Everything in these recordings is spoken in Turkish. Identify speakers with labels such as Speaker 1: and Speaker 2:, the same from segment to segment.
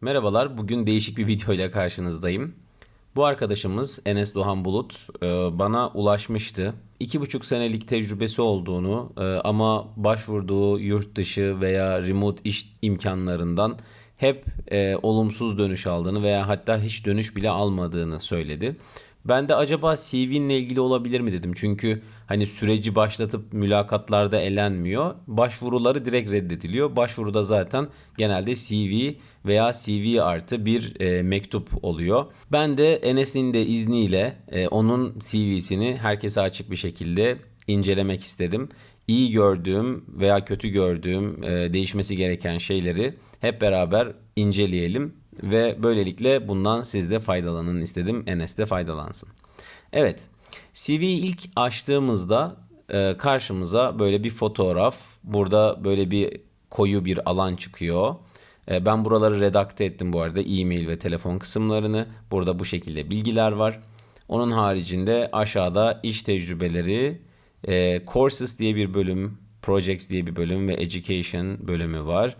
Speaker 1: Merhabalar, bugün değişik bir video ile karşınızdayım. Bu arkadaşımız Enes Doğan Bulut e, bana ulaşmıştı. İki buçuk senelik tecrübesi olduğunu e, ama başvurduğu yurt dışı veya remote iş imkanlarından hep e, olumsuz dönüş aldığını veya hatta hiç dönüş bile almadığını söyledi. Ben de acaba CV'nle ilgili olabilir mi dedim. Çünkü hani süreci başlatıp mülakatlarda elenmiyor. Başvuruları direkt reddediliyor. Başvuruda zaten genelde CV veya CV artı bir e, mektup oluyor. Ben de Enes'in de izniyle e, onun CV'sini herkese açık bir şekilde incelemek istedim. İyi gördüğüm veya kötü gördüğüm e, değişmesi gereken şeyleri hep beraber inceleyelim ve böylelikle bundan siz de faydalanın istedim. Enes de faydalansın. Evet. CV'yi ilk açtığımızda e, karşımıza böyle bir fotoğraf. Burada böyle bir koyu bir alan çıkıyor. E, ben buraları redakte ettim bu arada e-mail ve telefon kısımlarını. Burada bu şekilde bilgiler var. Onun haricinde aşağıda iş tecrübeleri, e, courses diye bir bölüm, projects diye bir bölüm ve education bölümü var.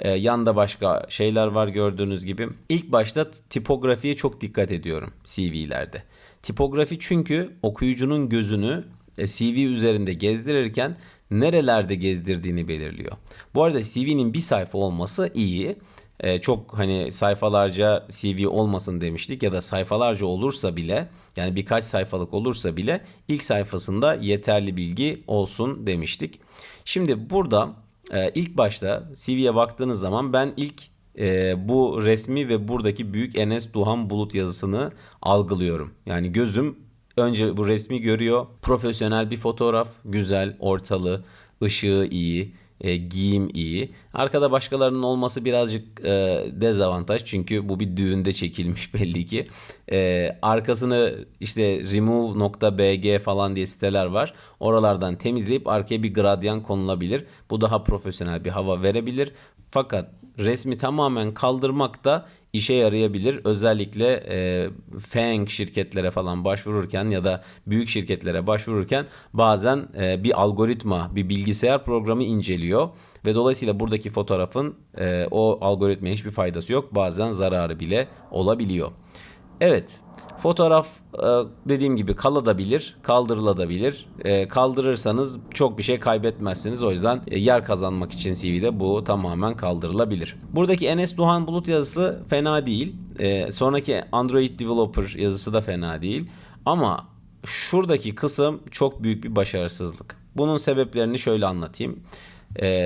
Speaker 1: E, yanda başka şeyler var gördüğünüz gibi. İlk başta tipografiye çok dikkat ediyorum CV'lerde. Tipografi çünkü okuyucunun gözünü e, CV üzerinde gezdirirken nerelerde gezdirdiğini belirliyor. Bu arada CV'nin bir sayfa olması iyi. Ee, çok hani sayfalarca CV olmasın demiştik ya da sayfalarca olursa bile yani birkaç sayfalık olursa bile ilk sayfasında yeterli bilgi olsun demiştik. Şimdi burada e, ilk başta CV'ye baktığınız zaman ben ilk e, bu resmi ve buradaki büyük Enes Duhan Bulut yazısını algılıyorum. Yani gözüm önce bu resmi görüyor. Profesyonel bir fotoğraf, güzel, ortalı, ışığı iyi, e, giyim iyi. Arkada başkalarının olması birazcık e, dezavantaj çünkü bu bir düğünde çekilmiş belli ki. E, arkasını işte remove.bg falan diye siteler var. Oralardan temizleyip arkaya bir gradyan konulabilir. Bu daha profesyonel bir hava verebilir. Fakat resmi tamamen kaldırmak da işe yarayabilir. Özellikle e, FANG şirketlere falan başvururken ya da büyük şirketlere başvururken bazen e, bir algoritma, bir bilgisayar programı inceliyor ve dolayısıyla buradaki fotoğrafın e, o algoritmaya hiçbir faydası yok. Bazen zararı bile olabiliyor. Evet, Fotoğraf e, dediğim gibi kalabilir, kaldırılabilir. E, kaldırırsanız çok bir şey kaybetmezsiniz. O yüzden e, yer kazanmak için CV'de bu tamamen kaldırılabilir. Buradaki Enes Duhan Bulut yazısı fena değil. Sonraki Android Developer yazısı da fena değil. Ama şuradaki kısım çok büyük bir başarısızlık. Bunun sebeplerini şöyle anlatayım.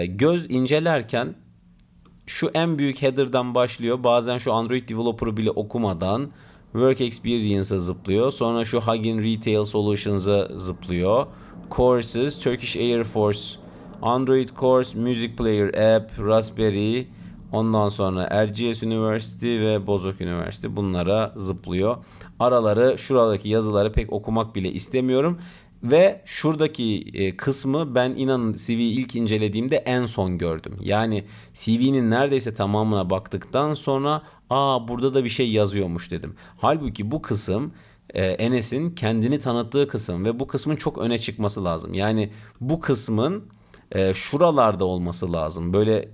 Speaker 1: Göz incelerken şu en büyük header'dan başlıyor. Bazen şu Android Developer'ı bile okumadan Work Experience'a zıplıyor. Sonra şu Huggin Retail Solutions'a zıplıyor. Courses, Turkish Air Force, Android Course, Music Player App, Raspberry, ondan sonra Erciyes Üniversitesi ve Bozok Üniversitesi bunlara zıplıyor. Araları şuradaki yazıları pek okumak bile istemiyorum. Ve şuradaki e, kısmı ben inanın CV'yi ilk incelediğimde en son gördüm. Yani CV'nin neredeyse tamamına baktıktan sonra aa burada da bir şey yazıyormuş dedim. Halbuki bu kısım e, Enes'in kendini tanıttığı kısım ve bu kısmın çok öne çıkması lazım. Yani bu kısmın e, şuralarda olması lazım. Böyle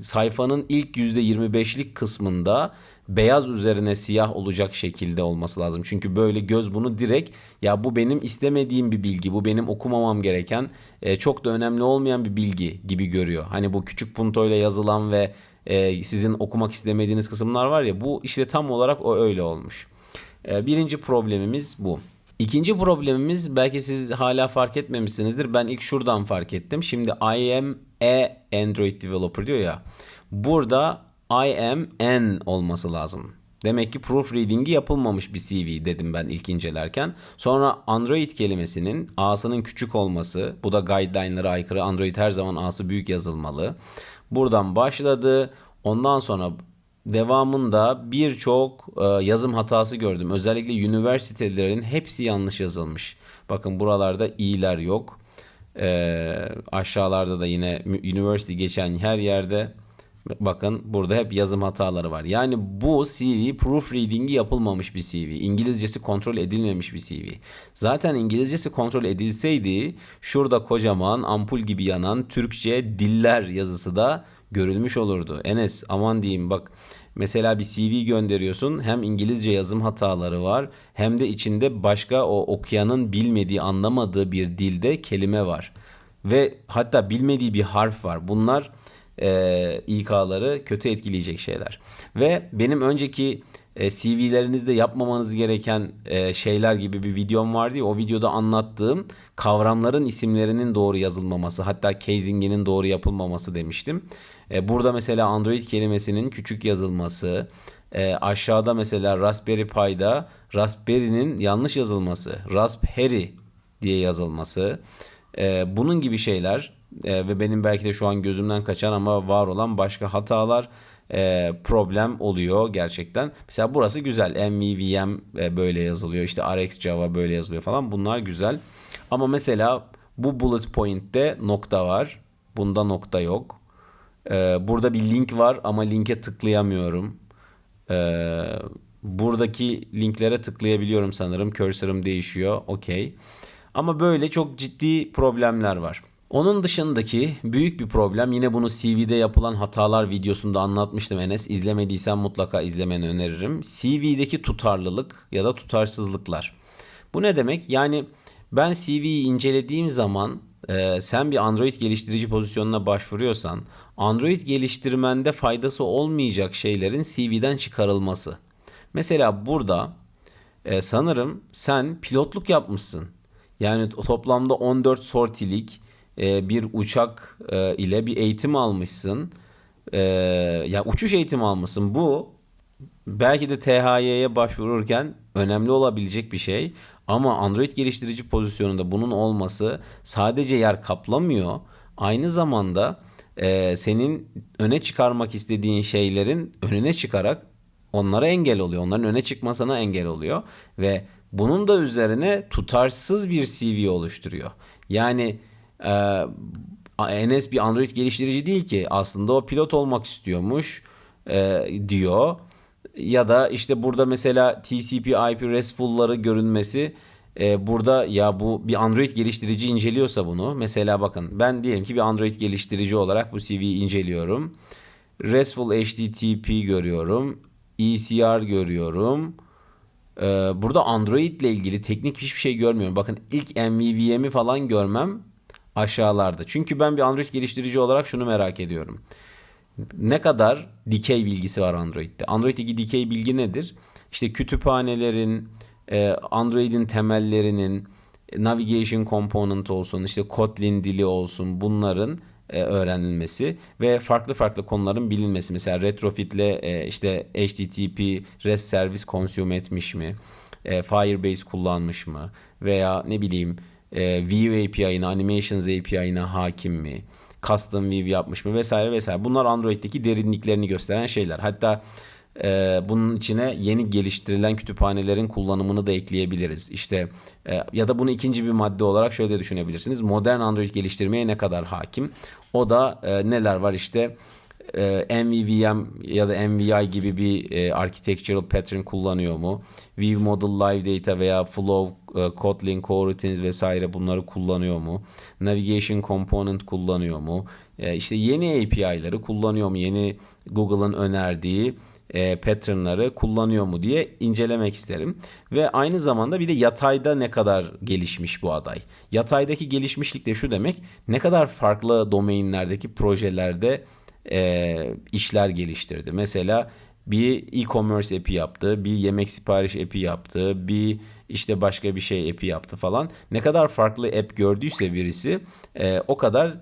Speaker 1: sayfanın ilk %25'lik kısmında beyaz üzerine siyah olacak şekilde olması lazım. Çünkü böyle göz bunu direkt ya bu benim istemediğim bir bilgi, bu benim okumamam gereken e, çok da önemli olmayan bir bilgi gibi görüyor. Hani bu küçük puntoyla yazılan ve e, sizin okumak istemediğiniz kısımlar var ya bu işte tam olarak o öyle olmuş. E, birinci problemimiz bu. İkinci problemimiz belki siz hala fark etmemişsinizdir. Ben ilk şuradan fark ettim. Şimdi I am a Android developer diyor ya. Burada I am an olması lazım. Demek ki proofreading'i yapılmamış bir CV dedim ben ilk incelerken. Sonra Android kelimesinin A'sının küçük olması. Bu da guideline'lara aykırı. Android her zaman A'sı büyük yazılmalı. Buradan başladı. Ondan sonra devamında birçok e, yazım hatası gördüm. Özellikle üniversitelerin hepsi yanlış yazılmış. Bakın buralarda i'ler yok. E, aşağılarda da yine university geçen her yerde bakın burada hep yazım hataları var. Yani bu CV proofreading'i yapılmamış bir CV. İngilizcesi kontrol edilmemiş bir CV. Zaten İngilizcesi kontrol edilseydi şurada kocaman ampul gibi yanan Türkçe diller yazısı da görülmüş olurdu. Enes aman diyeyim bak mesela bir CV gönderiyorsun hem İngilizce yazım hataları var hem de içinde başka o okuyanın bilmediği anlamadığı bir dilde kelime var. Ve hatta bilmediği bir harf var. Bunlar e, İK'ları kötü etkileyecek şeyler. Ve benim önceki e, CV'lerinizde yapmamanız gereken e, şeyler gibi bir videom vardı ya o videoda anlattığım kavramların isimlerinin doğru yazılmaması hatta casing'inin doğru yapılmaması demiştim. E, burada mesela Android kelimesinin küçük yazılması, aşağıda mesela Raspberry Pi'da Raspberry'nin yanlış yazılması, Raspberry diye yazılması, bunun gibi şeyler ve benim belki de şu an gözümden kaçan ama var olan başka hatalar e, problem oluyor gerçekten. Mesela burası güzel. MVVM e, böyle yazılıyor. İşte RX Java böyle yazılıyor falan. Bunlar güzel. Ama mesela bu bullet point'te nokta var. Bunda nokta yok. E, burada bir link var ama linke tıklayamıyorum. E, buradaki linklere tıklayabiliyorum sanırım. Cursor'ım değişiyor. Okey. Ama böyle çok ciddi problemler var. Onun dışındaki büyük bir problem yine bunu CV'de yapılan hatalar videosunda anlatmıştım Enes. İzlemediysen mutlaka izlemeni öneririm. CV'deki tutarlılık ya da tutarsızlıklar. Bu ne demek? Yani ben CV'yi incelediğim zaman e, sen bir Android geliştirici pozisyonuna başvuruyorsan Android geliştirmende faydası olmayacak şeylerin CV'den çıkarılması. Mesela burada e, sanırım sen pilotluk yapmışsın. Yani toplamda 14 sortilik e, bir uçak e, ile bir eğitim almışsın. E, ya uçuş eğitimi almışsın. Bu belki de THY'ye başvururken önemli olabilecek bir şey. Ama Android geliştirici pozisyonunda bunun olması sadece yer kaplamıyor. Aynı zamanda e, senin öne çıkarmak istediğin şeylerin önüne çıkarak onlara engel oluyor. Onların öne çıkmasına engel oluyor. Ve bunun da üzerine tutarsız bir CV oluşturuyor. Yani ee, Enes bir Android geliştirici değil ki aslında o pilot olmak istiyormuş e, diyor. Ya da işte burada mesela TCP IP RESTful'ları görünmesi e, burada ya bu bir Android geliştirici inceliyorsa bunu mesela bakın ben diyelim ki bir Android geliştirici olarak bu CV'yi inceliyorum. RESTful HTTP görüyorum. ECR görüyorum. Ee, burada Android ile ilgili teknik hiçbir şey görmüyorum. Bakın ilk MVVM'i falan görmem aşağılarda. Çünkü ben bir Android geliştirici olarak şunu merak ediyorum. Ne kadar dikey bilgisi var Android'de? Android'deki dikey bilgi nedir? İşte kütüphanelerin, e, Android'in temellerinin, navigation component olsun, işte Kotlin dili olsun bunların e, öğrenilmesi ve farklı farklı konuların bilinmesi. Mesela retrofit ile e, işte HTTP REST servis consume etmiş mi? Firebase kullanmış mı? Veya ne bileyim e, View API'ına, Animations API'ına hakim mi? Custom View yapmış mı vesaire vesaire. Bunlar Android'deki derinliklerini gösteren şeyler. Hatta e, bunun içine yeni geliştirilen kütüphanelerin kullanımını da ekleyebiliriz. İşte e, ya da bunu ikinci bir madde olarak şöyle düşünebilirsiniz. Modern Android geliştirmeye ne kadar hakim? O da e, neler var işte e, MVVM ya da MVI gibi bir e, architectural pattern kullanıyor mu? View Model Live Data veya Flow, e, Kotlin, Coroutines vesaire bunları kullanıyor mu? Navigation Component kullanıyor mu? E, işte yeni API'ları kullanıyor mu? Yeni Google'ın önerdiği e, patternları kullanıyor mu diye incelemek isterim. Ve aynı zamanda bir de yatayda ne kadar gelişmiş bu aday. Yataydaki gelişmişlik de şu demek ne kadar farklı domainlerdeki projelerde e, işler geliştirdi. Mesela bir e-commerce app'i yaptı, bir yemek sipariş app'i yaptı, bir işte başka bir şey app'i yaptı falan. Ne kadar farklı app gördüyse birisi e, o kadar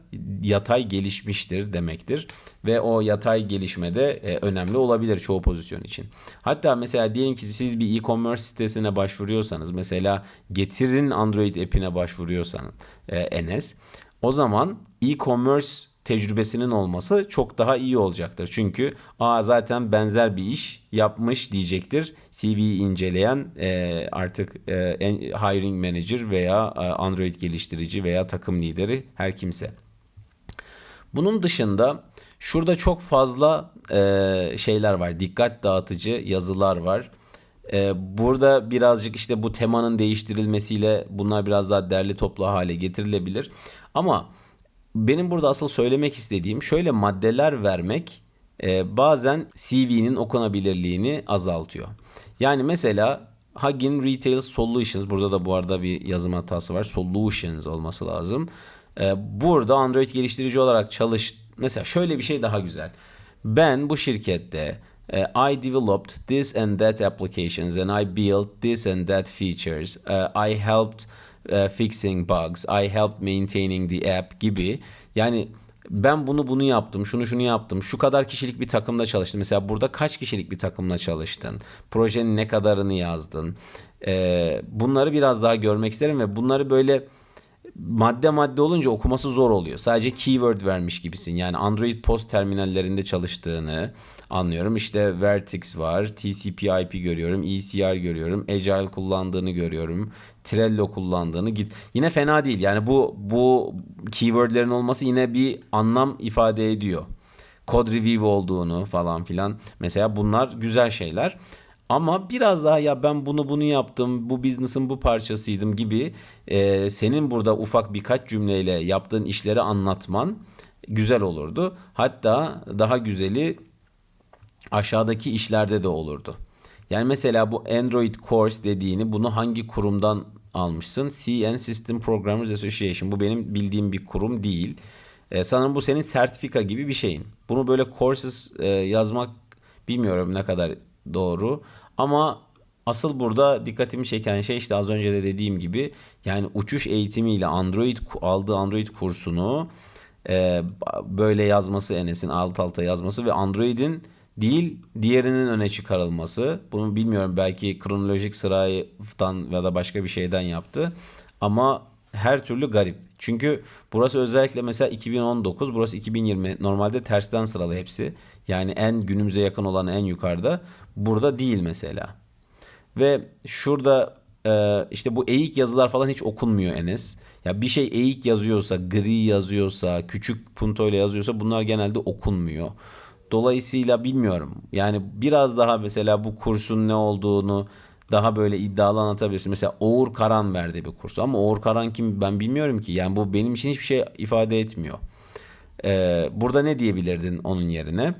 Speaker 1: yatay gelişmiştir demektir. Ve o yatay gelişmede e, önemli olabilir çoğu pozisyon için. Hatta mesela diyelim ki siz bir e-commerce sitesine başvuruyorsanız mesela getirin Android app'ine başvuruyorsanız e, Enes o zaman e-commerce tecrübesinin olması çok daha iyi olacaktır. Çünkü aa zaten benzer bir iş yapmış diyecektir. CV'yi inceleyen e, artık e, hiring manager veya e, Android geliştirici veya takım lideri her kimse. Bunun dışında şurada çok fazla e, şeyler var. Dikkat dağıtıcı yazılar var. E, burada birazcık işte bu temanın değiştirilmesiyle bunlar biraz daha derli toplu hale getirilebilir. Ama benim burada asıl söylemek istediğim şöyle maddeler vermek e, bazen CV'nin okunabilirliğini azaltıyor. Yani mesela Huggin Retail Solutions burada da bu arada bir yazım hatası var. Solutions olması lazım. E, burada Android geliştirici olarak çalış mesela şöyle bir şey daha güzel. Ben bu şirkette e, I developed this and that applications and I built this and that features. Uh, I helped uh, fixing bugs. I helped maintaining the app gibi. Yani ben bunu bunu yaptım, şunu şunu yaptım. Şu kadar kişilik bir takımda çalıştım. Mesela burada kaç kişilik bir takımla çalıştın? Projenin ne kadarını yazdın? Ee, bunları biraz daha görmek isterim ve bunları böyle madde madde olunca okuması zor oluyor. Sadece keyword vermiş gibisin. Yani Android post terminallerinde çalıştığını anlıyorum. İşte Vertex var, TCP/IP görüyorum, ECR görüyorum, Agile kullandığını görüyorum, Trello kullandığını git. Yine fena değil. Yani bu bu keywordlerin olması yine bir anlam ifade ediyor. Code review olduğunu falan filan. Mesela bunlar güzel şeyler. Ama biraz daha ya ben bunu bunu yaptım, bu business'ın bu parçasıydım gibi e, senin burada ufak birkaç cümleyle yaptığın işleri anlatman güzel olurdu. Hatta daha güzeli aşağıdaki işlerde de olurdu. Yani mesela bu Android Course dediğini bunu hangi kurumdan almışsın? CN System Programmers Association. Bu benim bildiğim bir kurum değil. E, sanırım bu senin sertifika gibi bir şeyin. Bunu böyle courses e, yazmak bilmiyorum ne kadar doğru. Ama asıl burada dikkatimi çeken şey işte az önce de dediğim gibi yani uçuş eğitimiyle Android aldığı Android kursunu e, böyle yazması Enes'in alt alta yazması ve Android'in değil diğerinin öne çıkarılması. Bunu bilmiyorum belki kronolojik sıradan ya da başka bir şeyden yaptı. Ama her türlü garip. Çünkü burası özellikle mesela 2019, burası 2020. Normalde tersten sıralı hepsi. Yani en günümüze yakın olan en yukarıda. Burada değil mesela. Ve şurada e, işte bu eğik yazılar falan hiç okunmuyor Enes. Ya bir şey eğik yazıyorsa, gri yazıyorsa, küçük puntoyla yazıyorsa bunlar genelde okunmuyor. Dolayısıyla bilmiyorum. Yani biraz daha mesela bu kursun ne olduğunu daha böyle iddialı anlatabilirsin. Mesela Oğur Karan verdi bir kursu ama Oğur Karan kim ben bilmiyorum ki. Yani bu benim için hiçbir şey ifade etmiyor. Ee, burada ne diyebilirdin onun yerine?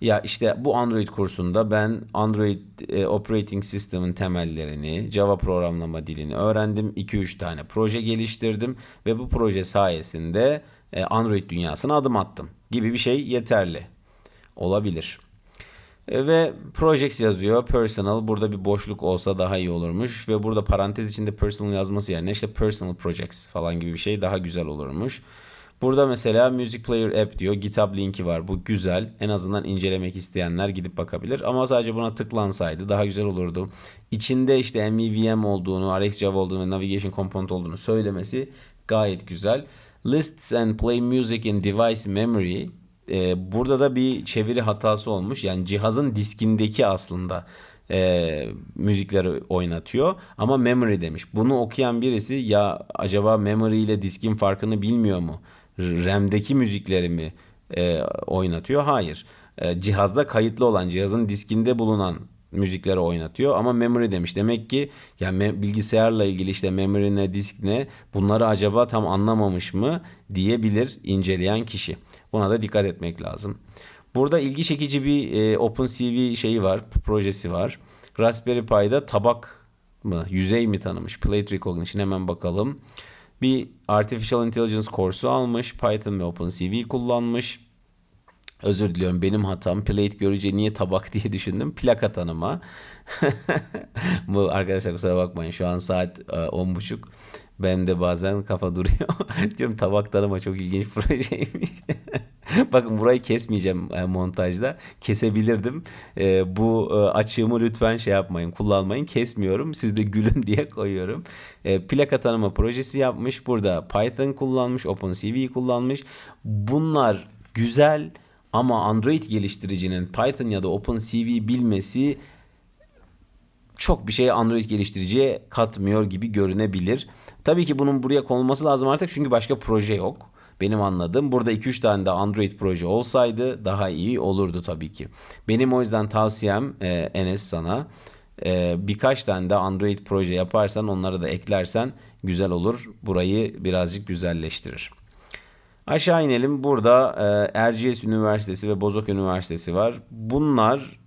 Speaker 1: Ya işte bu Android kursunda ben Android e, Operating System'ın temellerini, Java programlama dilini öğrendim. 2-3 tane proje geliştirdim ve bu proje sayesinde e, Android dünyasına adım attım gibi bir şey yeterli olabilir. E, ve projects yazıyor. Personal burada bir boşluk olsa daha iyi olurmuş. Ve burada parantez içinde personal yazması yerine işte personal projects falan gibi bir şey daha güzel olurmuş. Burada mesela Music Player App diyor. GitHub linki var. Bu güzel. En azından incelemek isteyenler gidip bakabilir. Ama sadece buna tıklansaydı daha güzel olurdu. İçinde işte MVVM olduğunu, RxJava olduğunu ve Navigation Component olduğunu söylemesi gayet güzel. Lists and Play Music in Device Memory e, burada da bir çeviri hatası olmuş. Yani cihazın diskindeki aslında e, müzikleri oynatıyor ama memory demiş. Bunu okuyan birisi ya acaba memory ile diskin farkını bilmiyor mu? RAM'deki müzikleri mi e, oynatıyor? Hayır. E, cihazda kayıtlı olan cihazın diskinde bulunan müzikleri oynatıyor ama memory demiş. Demek ki yani bilgisayarla ilgili işte memory ne disk ne bunları acaba tam anlamamış mı diyebilir inceleyen kişi. Buna da dikkat etmek lazım. Burada ilgi çekici bir e, OpenCV şeyi var, projesi var. Raspberry Pi'da tabak mı, yüzey mi tanımış? Plate Recognition hemen bakalım. Bir Artificial Intelligence kursu almış. Python ve OpenCV kullanmış. Özür diliyorum benim hatam. Plate görünce niye tabak diye düşündüm. Plaka tanıma. Bu arkadaşlar kusura bakmayın. Şu an saat 10.30. E, ben de bazen kafa duruyor. Diyorum tabak tanıma çok ilginç projeymiş. Bakın burayı kesmeyeceğim e, montajda. Kesebilirdim. E, bu açığımı lütfen şey yapmayın, kullanmayın. Kesmiyorum. Siz de gülün diye koyuyorum. Plaka tanıma projesi yapmış. Burada Python kullanmış, OpenCV kullanmış. Bunlar güzel ama Android geliştiricinin Python ya da OpenCV bilmesi çok bir şey Android geliştiriciye katmıyor gibi görünebilir. Tabii ki bunun buraya konulması lazım artık çünkü başka proje yok. Benim anladığım burada 2-3 tane de Android proje olsaydı daha iyi olurdu tabii ki. Benim o yüzden tavsiyem e, Enes sana e, birkaç tane de Android proje yaparsan onları da eklersen güzel olur. Burayı birazcık güzelleştirir. Aşağı inelim. Burada e, Erciyes Üniversitesi ve Bozok Üniversitesi var. Bunlar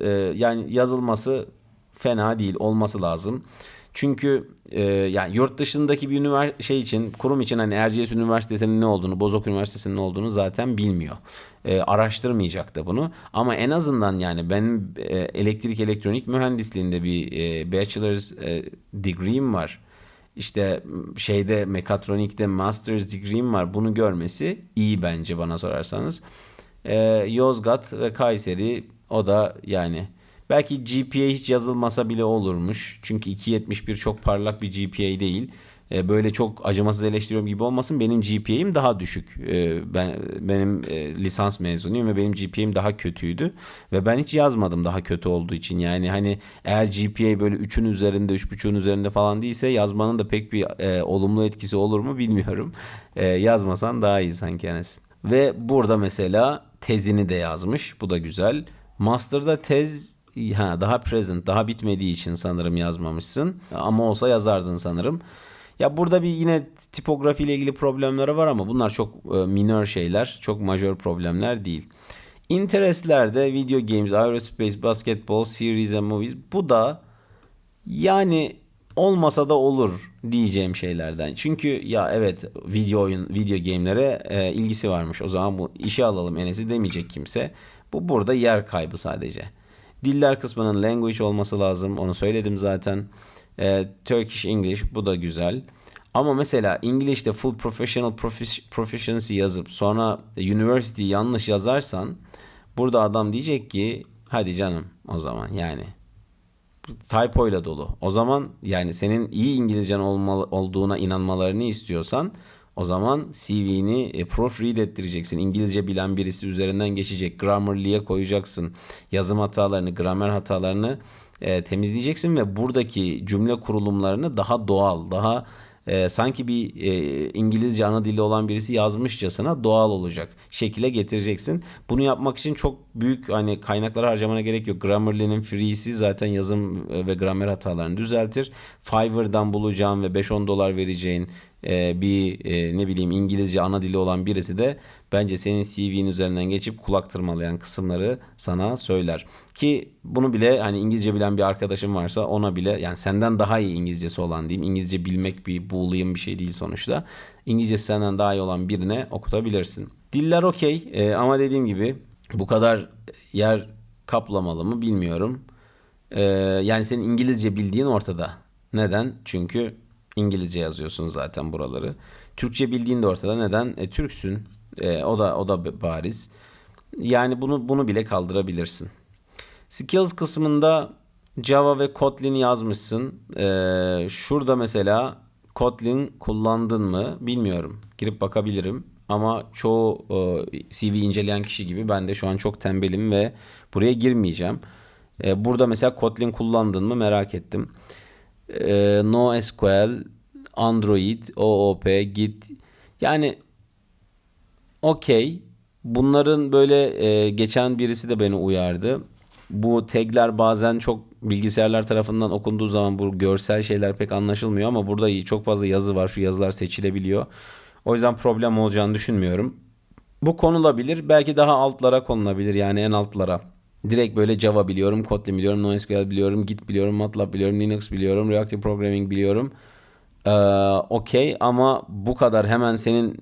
Speaker 1: e, yani yazılması fena değil, olması lazım. Çünkü e, yani yurt dışındaki bir ünivers şey için, kurum için hani Erciyes Üniversitesi'nin ne olduğunu, Bozok Üniversitesi'nin ne olduğunu zaten bilmiyor. E, araştırmayacak da bunu. Ama en azından yani benim e, elektrik elektronik mühendisliğinde bir e, bachelor's e, degree'm var. İşte şeyde mekatronikte master's degree'm var. Bunu görmesi iyi bence bana sorarsanız. E, Yozgat ve Kayseri o da yani Belki GPA hiç yazılmasa bile olurmuş. Çünkü 2.71 çok parlak bir GPA değil. E, böyle çok acımasız eleştiriyorum gibi olmasın. Benim GPA'im daha düşük. E, ben benim e, lisans mezunuyum ve benim GPA'im daha kötüydü ve ben hiç yazmadım daha kötü olduğu için. Yani hani eğer GPA böyle 3'ün üzerinde, 3.5'ün üzerinde falan değilse yazmanın da pek bir e, olumlu etkisi olur mu bilmiyorum. E, yazmasan daha iyi sanki Enes. Ve burada mesela tezini de yazmış. Bu da güzel. Master'da tez ha, daha present, daha bitmediği için sanırım yazmamışsın. Ama olsa yazardın sanırım. Ya burada bir yine tipografi ile ilgili problemleri var ama bunlar çok e, minor şeyler, çok majör problemler değil. Interestlerde video games, aerospace, basketball, series and movies bu da yani olmasa da olur diyeceğim şeylerden. Çünkü ya evet video oyun, video game'lere e, ilgisi varmış. O zaman bu işe alalım Enes'i demeyecek kimse. Bu burada yer kaybı sadece. Diller kısmının language olması lazım. Onu söyledim zaten. E, Turkish English bu da güzel. Ama mesela İngilizce full professional proficiency yazıp sonra university yanlış yazarsan burada adam diyecek ki hadi canım o zaman yani typo ile dolu. O zaman yani senin iyi İngilizcen olmalı, olduğuna inanmalarını istiyorsan o zaman CV'ni e, proofread ettireceksin. İngilizce bilen birisi üzerinden geçecek. Grammarly'e koyacaksın. Yazım hatalarını, gramer hatalarını e, temizleyeceksin ve buradaki cümle kurulumlarını daha doğal, daha e, sanki bir e, İngilizce ana dili olan birisi yazmışçasına doğal olacak şekilde getireceksin. Bunu yapmak için çok büyük hani kaynaklar harcamana gerek yok. Grammarly'nin free'si zaten yazım ve gramer hatalarını düzeltir. Fiverr'dan bulacağın ve 5-10 dolar vereceğin e, bir e, ne bileyim İngilizce ana dili olan birisi de bence senin CV'nin üzerinden geçip kulak tırmalayan kısımları sana söyler. Ki bunu bile hani İngilizce bilen bir arkadaşım varsa ona bile yani senden daha iyi İngilizcesi olan diyeyim. İngilizce bilmek bir boolean bir şey değil sonuçta. İngilizce senden daha iyi olan birine okutabilirsin. Diller okey e, ama dediğim gibi bu kadar yer kaplamalı mı bilmiyorum. E, yani senin İngilizce bildiğin ortada. Neden? Çünkü İngilizce yazıyorsun zaten buraları. Türkçe bildiğin de ortada. Neden? E, Türksün. E, o da o da bariz. Yani bunu bunu bile kaldırabilirsin. Skills kısmında Java ve Kotlin yazmışsın. Ee, şurada mesela Kotlin kullandın mı bilmiyorum. Girip bakabilirim. Ama çoğu e, CV inceleyen kişi gibi ben de şu an çok tembelim ve buraya girmeyeceğim. E, burada mesela Kotlin kullandın mı merak ettim. E, NoSQL, Android, OOP, Git. Yani okey. Bunların böyle geçen birisi de beni uyardı. Bu tagler bazen çok bilgisayarlar tarafından okunduğu zaman bu görsel şeyler pek anlaşılmıyor ama burada çok fazla yazı var. Şu yazılar seçilebiliyor. O yüzden problem olacağını düşünmüyorum. Bu konulabilir. Belki daha altlara konulabilir yani en altlara. Direkt böyle Java biliyorum, Kotlin biliyorum, NoSQL biliyorum, Git biliyorum, MATLAB biliyorum, Linux biliyorum, Reactive Programming biliyorum. Ee, Okey ama bu kadar hemen senin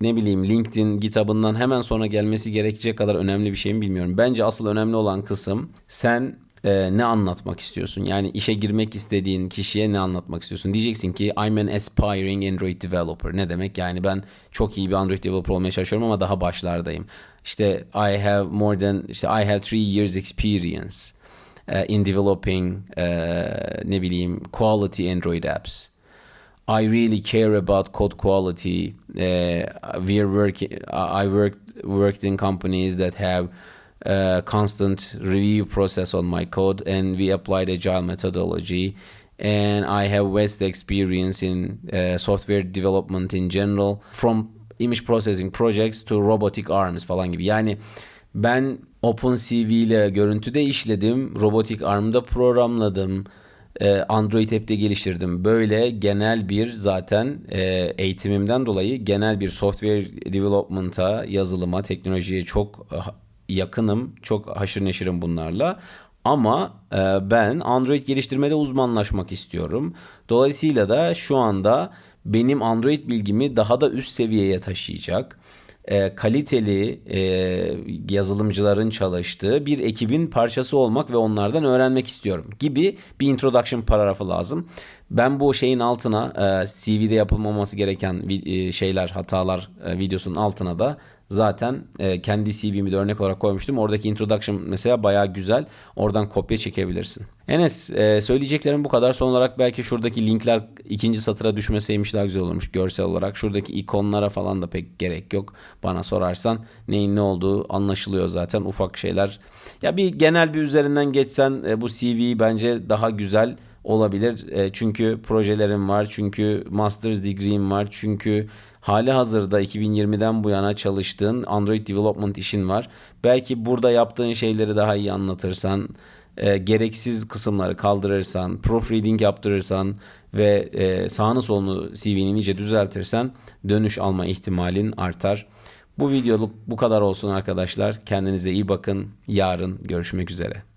Speaker 1: ne bileyim LinkedIn, GitHub'ından hemen sonra gelmesi gerekecek kadar önemli bir şey mi bilmiyorum. Bence asıl önemli olan kısım sen e, ne anlatmak istiyorsun? Yani işe girmek istediğin kişiye ne anlatmak istiyorsun? Diyeceksin ki I'm an aspiring Android developer. Ne demek? Yani ben çok iyi bir Android developer olmaya çalışıyorum ama daha başlardayım. İşte I have more than işte I have three years experience uh, in developing uh, ne bileyim quality Android apps. I really care about code quality. Uh, we are working. I worked worked in companies that have a constant review process on my code, and we applied agile methodology. And I have vast experience in uh, software development in general, from image processing projects to robotic arms falan gibi. Yani ben OpenCV ile görüntüde işledim, robotic arm'da programladım e, Android app'te geliştirdim. Böyle genel bir zaten e, eğitimimden dolayı genel bir software development'a, yazılıma, teknolojiye çok e, yakınım. Çok haşır neşirim bunlarla. Ama e, ben Android geliştirmede uzmanlaşmak istiyorum. Dolayısıyla da şu anda benim Android bilgimi daha da üst seviyeye taşıyacak e, kaliteli e, yazılımcıların çalıştığı bir ekibin parçası olmak ve onlardan öğrenmek istiyorum gibi bir introduction paragrafı lazım. Ben bu şeyin altına e, CV'de yapılmaması gereken e, şeyler, hatalar e, videosunun altına da zaten e, kendi CV'mi de örnek olarak koymuştum. Oradaki introduction mesela bayağı güzel. Oradan kopya çekebilirsin. Enes e, söyleyeceklerim bu kadar. Son olarak belki şuradaki linkler ikinci satıra düşmeseymiş daha güzel olurmuş görsel olarak. Şuradaki ikonlara falan da pek gerek yok. Bana sorarsan neyin ne olduğu anlaşılıyor zaten ufak şeyler. Ya bir genel bir üzerinden geçsen e, bu CV bence daha güzel olabilir. E, çünkü projelerim var, çünkü master's degree'm var, çünkü hali hazırda 2020'den bu yana çalıştığın Android development işin var. Belki burada yaptığın şeyleri daha iyi anlatırsan, e, gereksiz kısımları kaldırırsan, proofreading yaptırırsan ve e, sağını solunu CV'ni iyice düzeltirsen dönüş alma ihtimalin artar. Bu videoluk bu kadar olsun arkadaşlar. Kendinize iyi bakın. Yarın görüşmek üzere.